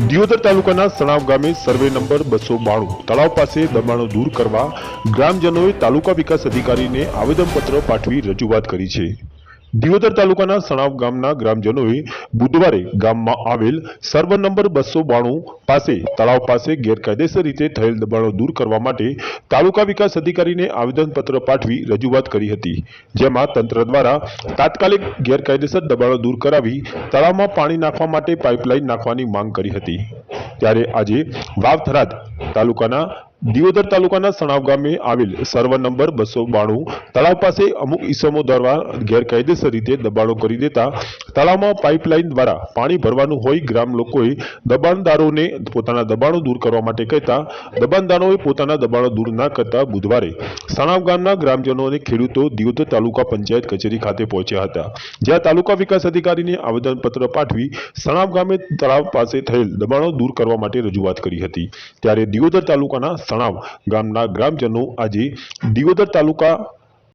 દિયોદર તાલુકાના સણાવ ગામે survey number બસો બાણું તળાવ પાસે દબાણો દૂર કરવા ગ્રામજનોએ તાલુકા વિકાસ અધિકારીને આવેદનપત્ર પાઠવી રજૂઆત કરી છે. દિયોદર તાલુકાના સણાવ ગામના ગ્રામજનોએ બુધવારે ગામમાં આવેલ સર્વ નંબર બસો બાણું પાસે તળાવ પાસે ગેરકાયદેસર રીતે થયેલ દબાણો દૂર કરવા માટે તાલુકા વિકાસ અધિકારીને આવેદનપત્ર પાઠવી રજૂઆત કરી હતી, જેમાં તંત્ર દ્વારા તાત્કાલિક ગેરકાયદેસર દબાણો દૂર કરાવી તળાવમાં પાણી નાખવા માટે પાઇપલાઇન નાખવાની માંગ કરી હતી. ત્યારે આજે વાવથરાદ તાલુકાના, દિયોદર તાલુકાના સણાવ ગામે આવેલ સર્વ નંબર બસો બાણું તળાવ પાસે અમુક ઈસમો દ્વારા ગેરકાયદેસર રીતે દબાણો કરી દેતા તળાવમાં પાઇપલાઇન દ્વારા પાણી ભરવાનું હોય ગ્રામ લોકોએ દબાણદારોને પોતાના દબાણો દૂર કરવા માટે કહેતા, દબાણદારોએ પોતાના દબાણો દૂર ના કરતા બુધવારે સણાવ ગામના ગ્રામજનો અને ખેડૂતો દિયોદર તાલુકા પંચાયત કચેરી ખાતે પહોંચ્યા હતા. જ્યાં તાલુકા વિકાસ અધિકારીને આવેદનપત્ર પાઠવી સણાવ ગામે તળાવ પાસે થયેલ દબાણો દૂર કરવા માટે રજૂઆત કરી હતી. ત્યારે દિયોદર તાલુકાના સણાવ ગામના ગ્રામજનો આજે દિયોદર તાલુકા